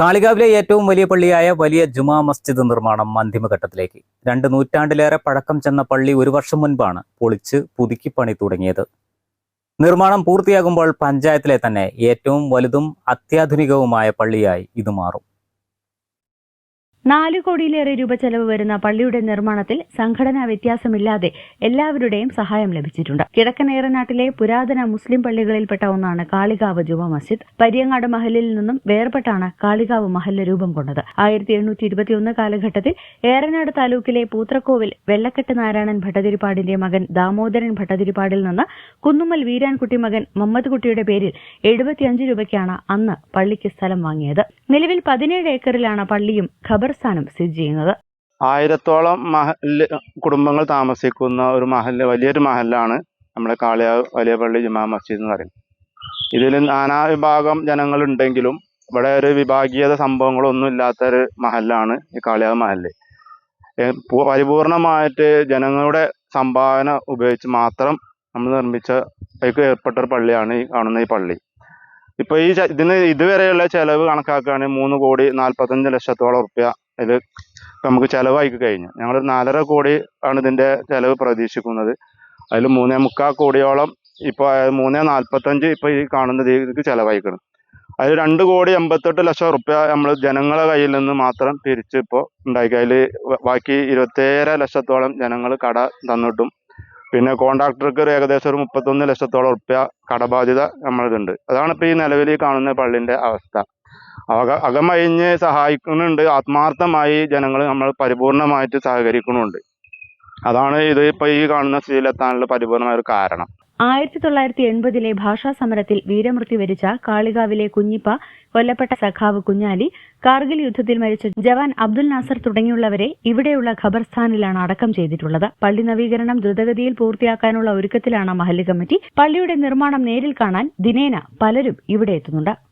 കാളികാവിലെ ഏറ്റവും വലിയ പള്ളിയായ വലിയ ജുമാ മസ്ജിദ് നിർമ്മാണം അന്തിമഘട്ടത്തിലേക്ക്. രണ്ട് നൂറ്റാണ്ടിലേറെ പഴക്കം ചെന്ന പള്ളി ഒരു വർഷം മുൻപാണ് പൊളിച്ച് പുതുക്കി പണി തുടങ്ങിയത്. നിർമ്മാണം പൂർത്തിയാകുമ്പോൾ പഞ്ചായത്തിലെ തന്നെ ഏറ്റവും വലുതും അത്യാധുനികവുമായ പള്ളിയായി ഇത് മാറും. നാല് കോടിയിലേറെ രൂപ ചെലവ് വരുന്ന പള്ളിയുടെ നിർമ്മാണത്തിൽ സംഘടനാ വ്യത്യാസമില്ലാതെ എല്ലാവരുടെയും സഹായം ലഭിച്ചിട്ടുണ്ട്. കിഴക്കൻ ഏറനാട്ടിലെ പുരാതന മുസ്ലിം പള്ളികളിൽപ്പെട്ട ഒന്നാണ് കാളികാവ് ജുമാ മസ്ജിദ്. പരിയങ്ങാട് മഹലിൽ നിന്നും വേർപെട്ടാണ് കാളികാവ് മഹല്ല രൂപം കൊണ്ടത്. ആയിരത്തി എണ്ണൂറ്റി ഇരുപത്തിയൊന്ന് കാലഘട്ടത്തിൽ ഏറനാട് താലൂക്കിലെ പൂത്രക്കോവിൽ വെള്ളക്കെട്ട് നാരായണൻ ഭട്ടതിരിപ്പാടിന്റെ മകൻ ദാമോദരൻ ഭട്ടതിരിപ്പാടിൽ നിന്ന് കുന്നുമ്മൽ വീരാൻകുട്ടി മകൻ മമ്മദ് കുട്ടിയുടെ പേരിൽ എഴുപത്തിയഞ്ച് രൂപയ്ക്കാണ് അന്ന് പള്ളിക്ക് സ്ഥലം വാങ്ങിയത്. നിലവിൽ പതിനേഴ് ഏക്കറിലാണ് പള്ളിയും ഖബർസ്ഥാനും സ്ഥിതി ചെയ്യുന്നത്? ആയിരത്തോളം മഹൽ കുടുംബങ്ങൾ താമസിക്കുന്ന ഒരു മഹൽ വലിയൊരു മഹലാണ് നമ്മുടെ കാളിയാവ് വലിയ പള്ളി ജുമാ മസ്ജിദ് എന്ന് പറയുന്നത്. ഇതിൽ നാനാ വിഭാഗം ജനങ്ങളുണ്ടെങ്കിലും ഇവിടെ ഒരു വിഭാഗീയത സംഭവങ്ങളൊന്നും ഇല്ലാത്ത ഒരു മഹലാണ് ഈ കാളിയാവ് മഹൽ പരിപൂർണമായിട്ട് ജനങ്ങളുടെ സംഭാവന ഉപയോഗിച്ച് മാത്രം നമ്മൾ നിർമ്മിച്ച അതിലേക്ക് ഏർപ്പെട്ട ഒരു പള്ളിയാണ് ഈ കാണുന്ന ഈ പള്ളി. ഇപ്പൊ ഈ ഇതിന് ഇതുവരെയുള്ള ചെലവ് കണക്കാക്കുകയാണെങ്കിൽ മൂന്ന് കോടി നാൽപ്പത്തഞ്ച് ലക്ഷത്തോളം റുപ്യ ഇത് നമുക്ക് ചിലവായിക്ക് കഴിഞ്ഞു. ഞങ്ങൾ നാലര കോടി ആണ് ഇതിന്റെ ചിലവ് പ്രതീക്ഷിക്കുന്നത്. അതിൽ മൂന്നേ മുക്കാൽ കോടിയോളം ഇപ്പോൾ മൂന്നേ നാൽപ്പത്തഞ്ച് ഇപ്പോൾ ഈ കാണുന്ന രീതിക്ക് ചിലവായിക്കണം. അതിൽ രണ്ട് കോടി എൺപത്തെട്ട് ലക്ഷം റുപ്യ നമ്മൾ ജനങ്ങളെ കയ്യിൽ നിന്ന് മാത്രം തിരിച്ച് ഇപ്പോൾ ഉണ്ടാക്കി അതിൽ ബാക്കി ഇരുപത്തേഴര ലക്ഷത്തോളം ജനങ്ങൾ കട തന്നിട്ടും പിന്നെ കോൺട്രാക്ടർക്ക് ഒരു ഏകദേശം ഒരു മുപ്പത്തൊന്ന് ലക്ഷത്തോളം റുപ്യ കടബാധ്യത നമ്മളിതുണ്ട്. അതാണ് ഇപ്പോൾ ഈ നിലവിൽ കാണുന്ന പള്ളിന്റെ അവസ്ഥ. അക അകമഴിഞ്ഞ് സഹായിക്കുന്നുണ്ട്. ആത്മാർത്ഥമായി ജനങ്ങൾ നമ്മൾ പരിപൂർണമായിട്ട് സഹകരിക്കുന്നുണ്ട്. അതാണ് ഇത് ഇപ്പൊ ഈ കാണുന്ന സ്ഥിതിയിലെത്താനുള്ള പരിപൂർണമായ ഒരു കാരണം. ആയിരത്തി തൊള്ളായിരത്തി എൺപതിലെ ഭാഷാ സമരത്തിൽ വീരമൃത്യു വരിച്ച കാളികാവിലെ കുഞ്ഞിപ്പ കൊല്ലപ്പെട്ട സഖാവ് കുഞ്ഞാലി കാർഗിൽ യുദ്ധത്തിൽ മരിച്ച ജവാൻ അബ്ദുൽ നാസർ തുടങ്ങിയുള്ളവരെ ഇവിടെയുള്ള ഖബർസ്ഥാനിലാണ് അടക്കം ചെയ്തിട്ടുള്ളത്. പള്ളി നവീകരണം ദ്രുതഗതിയിൽ പൂർത്തിയാക്കാനുള്ള ഒരുക്കത്തിലാണ് മഹല്ല് കമ്മിറ്റി. പള്ളിയുടെ നിർമ്മാണം നേരിൽ കാണാൻ ദിനേന പലരും ഇവിടെ എത്തുന്നുണ്ട്.